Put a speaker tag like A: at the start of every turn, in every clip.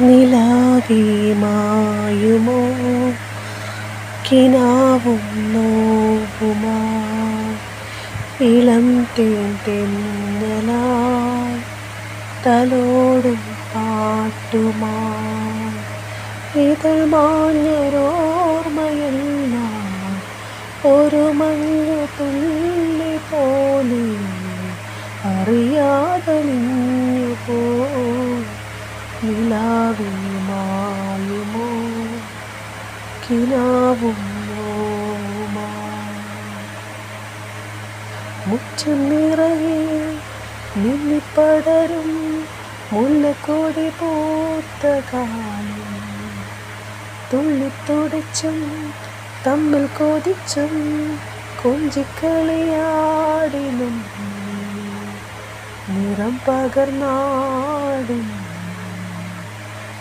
A: നിലാവേ മായുമോ? കിനാവും നോവുമാ? ഇളം തേൻ തെന്നലായി തലോടും പാട്ടുമാ. ഇതൾ മാഞ്ഞരോർമ്മയല്ല ഒരു മഞ്ഞു തുള്ളി പോലെ അറിയാതെ നിന്നു പോ നിലാവിൽ മായുമോ കിനാവും നിറയെ നിന്നിപ്പടരും മുല്ലക്കൊടി പൂത്ത കാലം. തുള്ളിത്തുടച്ചും തമ്മിൽ കൊതിച്ചും കൊഞ്ചിക്കളിയാടിനും നിറം പകർന്നാടും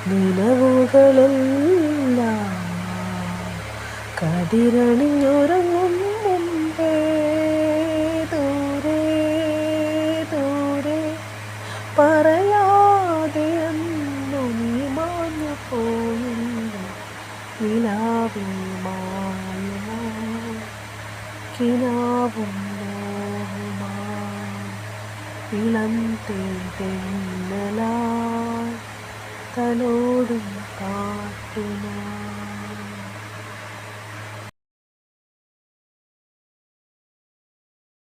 A: നിലവുകളെല്ലാം കതിരണിഞ്ഞുറങ്ങും മുമ്പേ ദൂരെ ദൂരെ പറയാതെ അന്നു നീ മാഞ്ഞു പോയില്ല നിലാവിൽ മായുമോ കിനാവും ഇളം തേൻ തെന്നലായി തലോടും കാട്ടുമോ